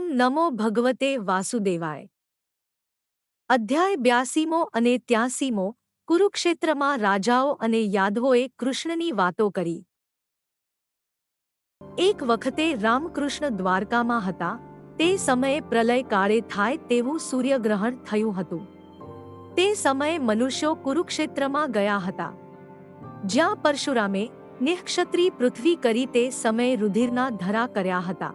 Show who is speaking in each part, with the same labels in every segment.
Speaker 1: નમો ભગવતે વાસુદેવાય. અધ્યાય બ્યાસીમો અને ત્યાસીમો, કુરુક્ષેત્રમાં રાજાઓ અને યાદવોએ કૃષ્ણની વાતો કરી. એક વખતે રામકૃષ્ણ દ્વારકામાં હતા, તે સમયે પ્રલય કાળે થાય તેવું સૂર્યગ્રહણ થયું હતું. તે સમયે મનુષ્યો કુરુક્ષેત્રમાં ગયા હતા. જ્યાં પરશુરામે નિઃક્ષત્રી પૃથ્વી કરી તે સમયે રુધિરના ધરા કર્યા હતા.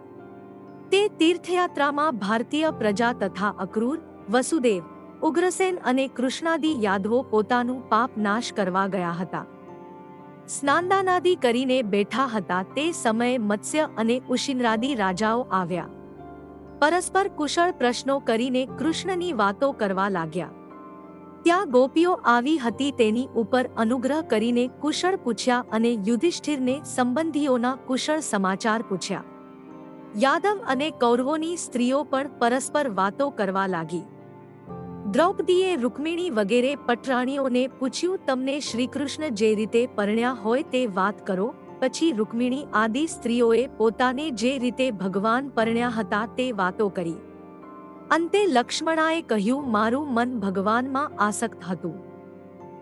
Speaker 1: તે તીર્થયાત્રામાં ભારતીય પ્રજા તથા અક્રૂર, વસુદેવ, ઉગ્રસેન અને કૃષ્ણાદિ યાદવો પોતાનું પાપ નાશ કરવા ગયા હતા. સ્નાનદાનાદિ કરીને બેઠા હતા તે સમયે મત્સ્ય અને ઉશિનરાદિ રાજાઓ આવ્યા. પરસ્પર કુશળ પ્રશ્નો કરીને કૃષ્ણની વાતો કરવા લાગ્યા. ત્યાં ગોપીઓ આવી હતી તેની ઉપર અનુગ્રહ કરીને કુશળ પૂછ્યા અને યુધિષ્ઠિરને સંબંધીઓના કુશળ સમાચાર પૂછ્યા. યાદવ અને કૌરવોની સ્ત્રીઓ પણ પરસ્પર વાતો કરવા લાગી. દ્રૌપદીએ રૂકમિણી વગેરે પટરાણીઓને પૂછ્યું, તમને શ્રીકૃષ્ણ જે રીતે પરણ્યા હોય તે વાત કરો, પછી રૂકમિણી આદિ સ્ત્રીઓએ પોતાને જે રીતે ભગવાન પરણ્યા હતા તે વાતો કરી. અંતે લક્ષ્મણાએ કહ્યું, મારું મન ભગવાનમાં આસક્ત હતું.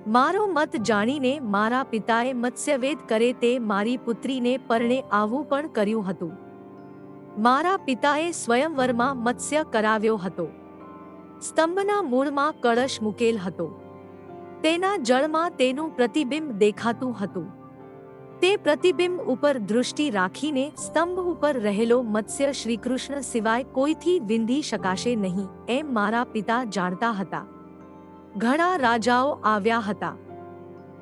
Speaker 1: મારો મત જાણીને મારા પિતાએ મત્સ્યવેદ કરે તે મારી પુત્રીને પરણે આવું પણ કર્યું હતું. મારા પિતાએ સ્વયંવરમાં મત્સ્ય કરાવ્યો હતો. સ્તંભના મૂળમાં કળશ મૂકેલ હતો. તેના જળમાં તેનું પ્રતિબિંબ દેખાતું હતું. તે પ્રતિબિંબ ઉપર દૃષ્ટિ રાખીને સ્તંભ ઉપર રહેલો મત્સ્ય શ્રીકૃષ્ણ સિવાય કોઈથી વિંધી શકાશે નહીં, એમ મારા પિતા જાણતા હતા. ઘણા રાજાઓ આવ્યા હતા.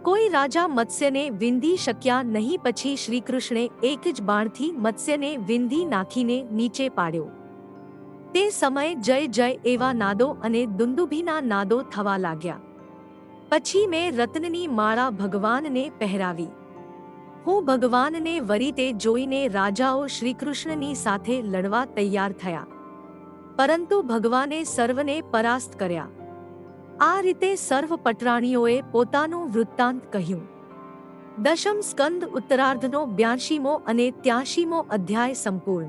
Speaker 1: કોઈ રાજા મત્સ્યને વિંધી શક્યા નહીં પછી શ્રીકૃષ્ણે એક જ બાણથી મત્સ્યને વિંધી નાખીને નીચે પાડ્યો. તે સમયે જય જય એવા નાદો અને દુંદુભીના નાદો થવા લાગ્યા. પછી મેં રત્નની માળા ભગવાનને પહેરાવી. હું ભગવાનને વરીતે જોઈને રાજાઓ શ્રીકૃષ્ણની સાથે લડવા તૈયાર થયા. પરંતુ ભગવાને સર્વને પરાસ્ત કર્યા. આ રીતે સર્વ પટરાણીઓએ પોતાનું વૃત્તાંત કહ્યું. દશમ સ્કંદ ઉત્તરાર્ધનો બ્યાશીમો અને ત્યાસીમો અધ્યાય સંપૂર્ણ.